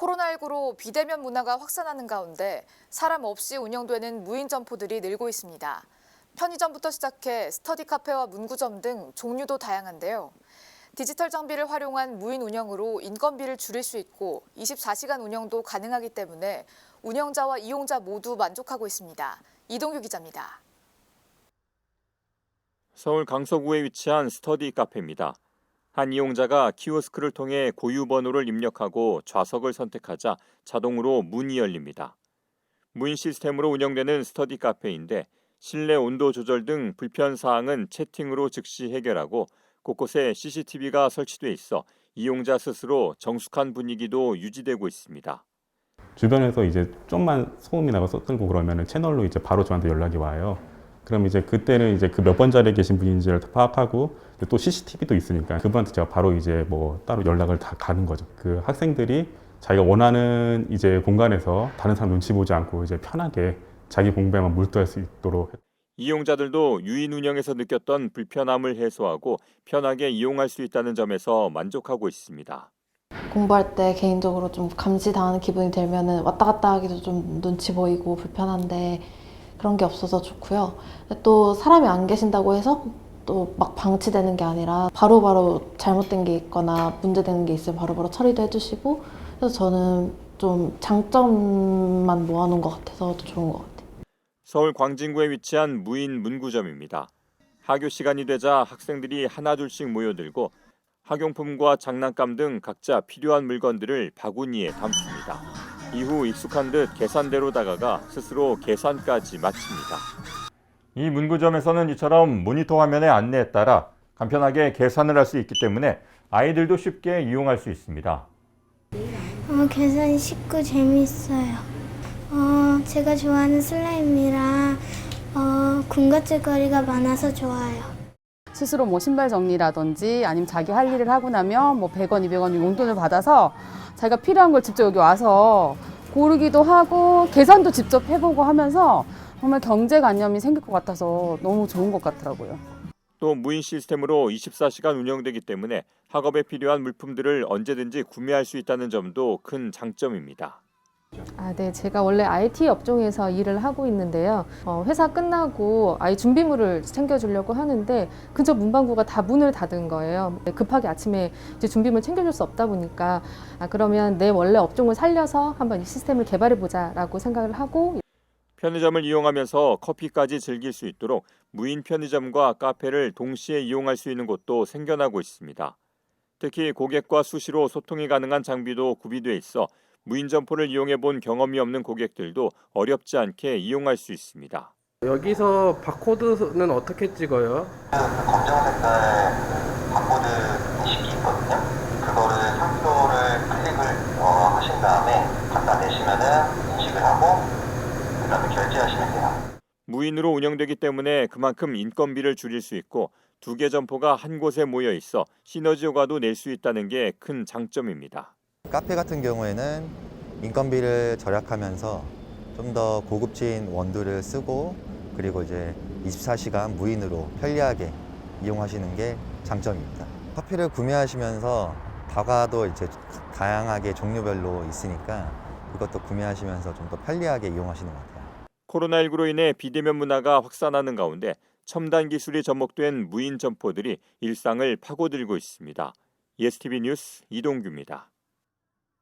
코로나19로 비대면 문화가 확산하는 가운데 사람 없이 운영되는 무인 점포들이 늘고 있습니다. 편의점부터 시작해 스터디 카페와 문구점 등 종류도 다양한데요. 디지털 장비를 활용한 무인 운영으로 인건비를 줄일 수 있고 24시간 운영도 가능하기 때문에 운영자와 이용자 모두 만족하고 있습니다. 이동규 기자입니다. 서울 강서구에 위치한 스터디 카페입니다. 한 이용자가 키오스크를 통해 고유 번호를 입력하고 좌석을 선택하자 자동으로 문이 열립니다. 무인 시스템으로 운영되는 스터디 카페인데 실내 온도 조절 등 불편 사항은 채팅으로 즉시 해결하고 곳곳에 CCTV가 설치돼 있어 이용자 스스로 정숙한 분위기도 유지되고 있습니다. 주변에서 이제 좀만 소음이 나고 쏟들고 그러면 채널로 이제 바로 저한테 연락이 와요. 그럼 이제 그때는 이제 그 몇 번 자리에 계신 분인지를 파악하고 또 CCTV도 있으니까 그분한테 제가 바로 이제 뭐 따로 연락을 다 가는 거죠. 그 학생들이 자기가 원하는 이제 공간에서 다른 사람 눈치 보지 않고 이제 편하게 자기 공부에만 몰두할 수 있도록 이용자들도 유인 운영에서 느꼈던 불편함을 해소하고 편하게 이용할 수 있다는 점에서 만족하고 있습니다. 공부할 때 개인적으로 좀 감시당하는 기분이 들면은 왔다 갔다 하기도 좀 눈치 보이고 불편한데 그런 게 없어서 좋고요. 또 사람이 안 계신다고 해서 또 막 방치되는 게 아니라 바로바로 잘못된 게 있거나 문제되는 게 있으면 바로 바로 처리도 해주시고 그래서 저는 좀 장점만 모아놓은 것 같아서 더 좋은 것 같아요. 서울 광진구에 위치한 무인 문구점입니다. 하교 시간이 되자 학생들이 하나둘씩 모여들고 학용품과 장난감 등 각자 필요한 물건들을 바구니에 담습니다. 이후 익숙한 듯 계산대로 다가가 스스로 계산까지 마칩니다. 이 문구점에서는 이처럼 모니터 화면의 안내에 따라 간편하게 계산을 할 수 있기 때문에 아이들도 쉽게 이용할 수 있습니다. 어, 계산이 쉽고 재밌어요. 어, 제가 좋아하는 슬라임이랑 어, 군것질거리가 많아서 좋아요. 스스로 뭐 신발 정리라든지 아니면 자기 할 일을 하고 나면 뭐 100원, 200원 용돈을 받아서 자기가 필요한 걸 직접 여기 와서 고르기도 하고 계산도 직접 해보고 하면서 정말 경제관념이 생길 것 같아서 너무 좋은 것 같더라고요. 또 무인 시스템으로 24시간 운영되기 때문에 학업에 필요한 물품들을 언제든지 구매할 수 있다는 점도 큰 장점입니다. 아, 네. 제가 원래 IT 업종에서 일을 하고 있는데요. 어, 회사 끝나고 아이 준비물을 챙겨주려고 하는데 근처 문방구가 다 문을 닫은 거예요. 네, 급하게 아침에 이제 준비물 챙겨줄 수 없다 보니까 아, 그러면 내 원래 업종을 살려서 한번 이 시스템을 개발해 보자라고 생각을 하고 편의점을 이용하면서 커피까지 즐길 수 있도록 무인 편의점과 카페를 동시에 이용할 수 있는 곳도 생겨나고 있습니다. 특히 고객과 수시로 소통이 가능한 장비도 구비돼 있어 무인 점포를 이용해 본 경험이 없는 고객들도 어렵지 않게 이용할 수 있습니다. 여기서 바코드는 어떻게 찍어요? 검정 색깔 바코드 인식이 있거든요. 그거를 상표를 클릭을 어, 하신 다음에 갖다 내시면은 인식을 하고 그다음에 결제하시면 돼요. 무인으로 운영되기 때문에 그만큼 인건비를 줄일 수 있고 두 개 점포가 한 곳에 모여 있어 시너지 효과도 낼 수 있다는 게 큰 장점입니다. 카페 같은 경우에는 인건비를 절약하면서 좀 더 고급진 원두를 쓰고 그리고 이제 24시간 무인으로 편리하게 이용하시는 게 장점입니다. 커피를 구매하시면서 다과도 이제 다양하게 종류별로 있으니까 그것도 구매하시면서 좀 더 편리하게 이용하시는 것 같아요. 코로나19로 인해 비대면 문화가 확산하는 가운데 첨단 기술이 접목된 무인 점포들이 일상을 파고들고 있습니다. ESTV 뉴스 이동규입니다.